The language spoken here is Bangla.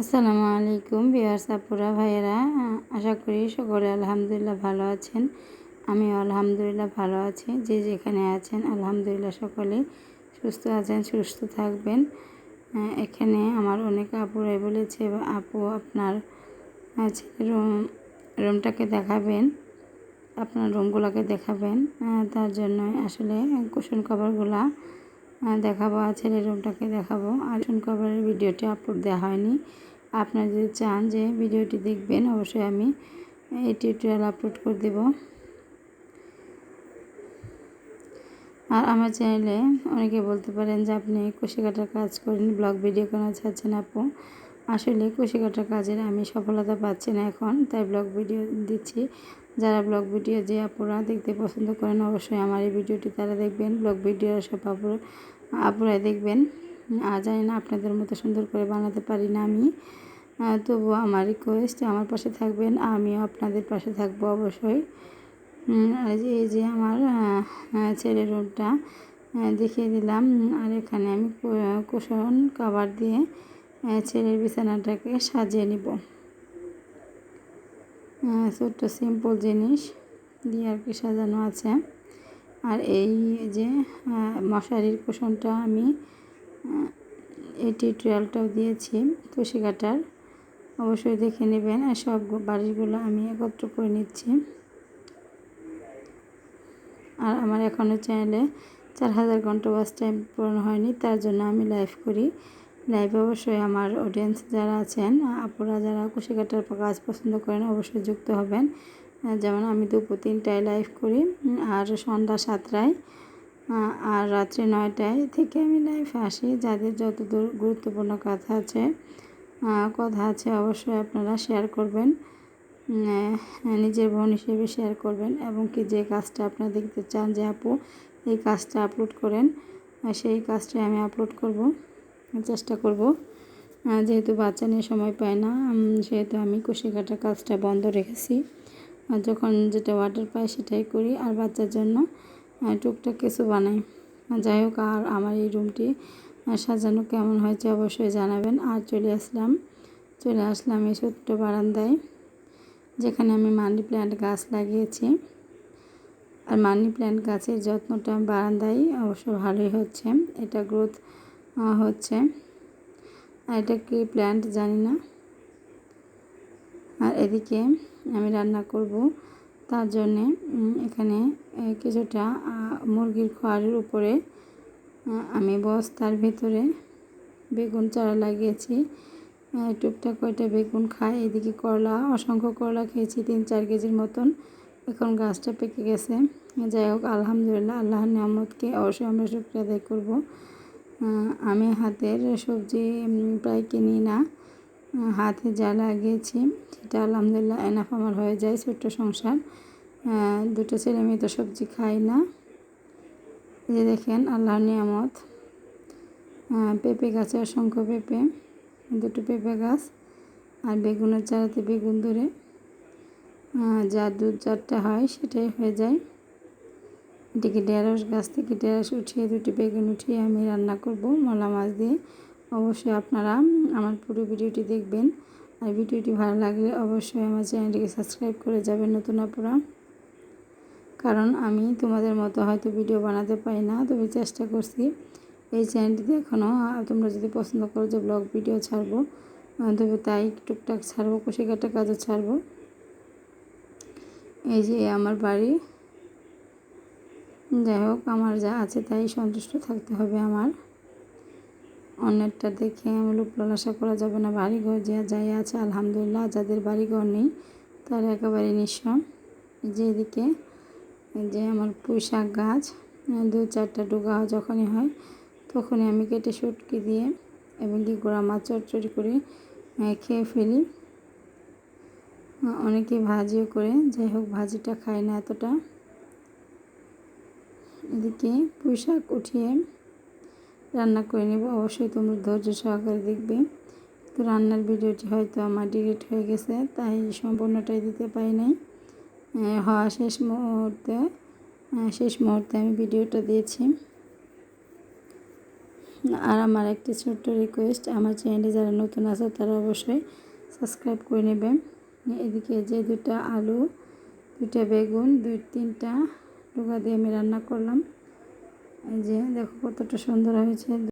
আসসালামু আলাইকুম বিহার সাপুরা ভাইয়েরা। আশা করি সকলে আলহামদুলিল্লাহ ভালো আছেন। আমি আলহামদুলিল্লাহ ভালো আছি। যে যেখানে আছেন, আলহামদুলিল্লাহ সকলে সুস্থ আছেন, সুস্থ থাকবেন। এখানে আমার অনেক আপুরাই বলেছে, আপু, আপনার রুম, রুমটাকে দেখাবেন, আপনার রুমগুলোকে দেখাবেন। তার জন্য আসলে কুশন কভারগুলা দেখাবো আর ছেলের রুমটাকে দেখাবো। আর কুশন কভারের ভিডিওটি আপলোড দেওয়া হয়নি। আপনারা যদি চান যে ভিডিওটি দেখবেন, অবশ্যই আমি এই টিউটোরিয়াল আপলোড করে দেব। আর আমার চ্যানেলে অনেকে বলতে পারেন যে আপনি কুশি কাটার কাজ করেন, ব্লগ, ভিডিও কেন চাচ্ছেন আপু। আসলে কুশি কাটার কাজের আমি সফলতা পাচ্ছি না এখন, তাই ব্লগ, ভিডিও দিচ্ছি। যারা ব্লগ ভিডিও যে আপুরা দেখতে পছন্দ করেন, অবশ্যই আমার এই ভিডিওটি তারা দেখবেন। ব্লগ ভিডিও সব আপুরা আপুরাই দেখবেন। আর জানি না আপনাদের মতো সুন্দর করে বানাতে পারি না আমি। তবুও আমার রিকোয়েস্ট আমার পাশে থাকবেন, আমিও আপনাদের পাশে থাকব অবশ্যই। আর এই যে আমার ছেলের রুমটা দেখিয়ে দিলাম। আর এখানে আমি কুশন কাভার দিয়ে ছেলের বিছানাটাকে সাজিয়ে নিব। ছোট্ট সিম্পল জিনিস দিয়ে আর কি সাজানো আছে। আর এই যে মশারির কুশনটা আমি এই টিউটোরিয়ালটাও দিয়েছি কুশি কাটার। অবশ্যই দেখে নেবেন। আর সব বাড়িগুলো আমি একত্র করে নিচ্ছি। আর আমার এখনও চ্যানেলে চার হাজার ঘণ্টা ওয়াচ টাইম পূরণ হয়নি, তার জন্য আমি লাইভ করি। লাইভে অবশ্যই আমার অডিয়েন্স যারা আছেন, আপুরা যারা কুশি কাটার কাজ পছন্দ করেন অবশ্যই যুক্ত হবেন। যেমন আমি দুপুর তিনটায় লাইভ করি, আর সন্ধ্যা সাতটায় আর রাত্রি নয়টায় থেকে আমি লাইভ আসি। যাদের যতদূর গুরুত্বপূর্ণ কথা আছে কথা আছে অবশ্যই আপনারা শেয়ার করবেন। নিজের বোন হিসেবে শেয়ার করবেন, এবং কি যে কাজটা আপনারা দেখতে চান যে আপু, এই কাজটা আপলোড করেন সেই কাজটাই আমি আপলোড করব। চেষ্টা করব। যেহেতু বাচ্চা নিয়ে সময় পায় না সেহেতু আমি কুশি কাটার কাজটা বন্ধ রেখেছি। আর যখন যেটা অর্ডার পাই সেটাই করি, আর বাচ্চার জন্য টুকটাক কিছু বানাই। যাই হোক, আর আমার এই রুমটি সাজানো কেমন হয়েছে অবশ্যই জানাবেন। আর চলে আসলাম চলে আসলাম এই ছোট্ট বারান্দায়, যেখানে আমি মানি প্ল্যান্ট গাছ লাগিয়েছি। আর মানি প্ল্যান্ট গাছের যত্নটা বারান্দায় অবশ্য ভালোই হচ্ছে। এটা গ্রোথ হচ্ছে। এটা কি প্ল্যান্ট জানি না। আর এদিকে আমি রান্না করব। তার জন্যে এখানে কিছুটা মুরগির খোয়ারের উপরে আমি বস্তার ভেতরে বেগুন চারা লাগিয়েছি। টুকটাক কয়টা বেগুন খাই। এদিকে করলা, অসংখ্য করলা খেয়েছি, তিন চার কেজির মতন। এখন গাছটা পেকে গেছে। যাই হোক, আলহামদুলিল্লাহ, আল্লাহর নিয়ামতকে অবশ্যই আমরা শুক্রিয়া আদায় করব। আমি হাতের সবজি প্রায় কিনি না। হাতে যা লাগিয়েছি, সেটা আলহামদুলিল্লাহ এনাফ আমার হয়ে যায়, ছোট্ট সংসার। দুটো ছেলে মেয়ে তো সবজি খাই না। যে দেখেন আল্লাহ নিয়ামত। পেঁপে গাছে অসংখ্য পেঁপে, দুটো পেঁপে গাছ আর বেগুনের চারাতে বেগুন ধরে। যা দুধ চারটা হয় সেটাই হয়ে যায়। এটিকে ঢেঁড়স গাছ থেকে ঢেঁড়স উঠিয়ে দুটি বেগুন উঠিয়ে আমি রান্না করব, মলা মাছ দিয়ে। অবশ্যই আপনারা আমার পুরো ভিডিওটি দেখবেন। আর ভিডিওটি ভালো লাগলে অবশ্যই আমার চ্যানেলটিকে সাবস্ক্রাইব করে যাবেন নতুন আপুরা। কারণ আমি তোমাদের মতো হয়তো ভিডিও বানাতে পারি না, তবে চেষ্টা করছি। এই চ্যানেলটিতে এখনও তোমরা যদি পছন্দ করো যে ব্লগ ভিডিও ছাড়বো তবে তাই টুকটাক ছাড়বো কাটা কাজও ছাড়বো। এই যে আমার বাড়ি যাই হোক, আমার যা আছে তাই সন্তুষ্ট থাকতে হবে আমার। অন্যেরটা দেখে আমি লোকলাশা করা যাবে না, বাড়িঘর যে যাই আছে, আলহামদুলিল্লাহ, যাদের বাড়িঘর নেই, তারা একেবারে নিঃস্ব। যে এদিকে যে আমার পুঁই শাক গাছ, দু চারটা ডুগা যখনই হয়, তখনই আমি কেটে সুটকি দিয়ে এবং কি গোড়া মাছ চটচড়ি করে খেয়ে ফেলি। অনেকে ভাজিও করে, যাই হোক, ভাজিটা খায় না এতটা। এদিকে পুঁইশাক উঠিয়ে রান্না করে নেব। অবশ্যই তোমরা ধৈর্য সহকারে দেখবে। তো রান্নার ভিডিওটি হয়তো আমার ডিলিট হয়ে গেছে, তাই সম্পূর্ণটাই দিতে পারি নাই। হওয়া শেষ মুহূর্তে শেষ মুহূর্তে আমি ভিডিওটা দিয়েছি। আর আমার একটি ছোট্ট রিকোয়েস্ট আমার চ্যানেলে যারা নতুন আছে, তারা অবশ্যই সাবস্ক্রাইব করে নেবেন এদিকে যে দুটা আলু দুটা বেগুন, দুই তিনটা ডুবা দিয়ে আমি রান্না করলাম। এই যে দেখো কতটা সুন্দর হয়েছে।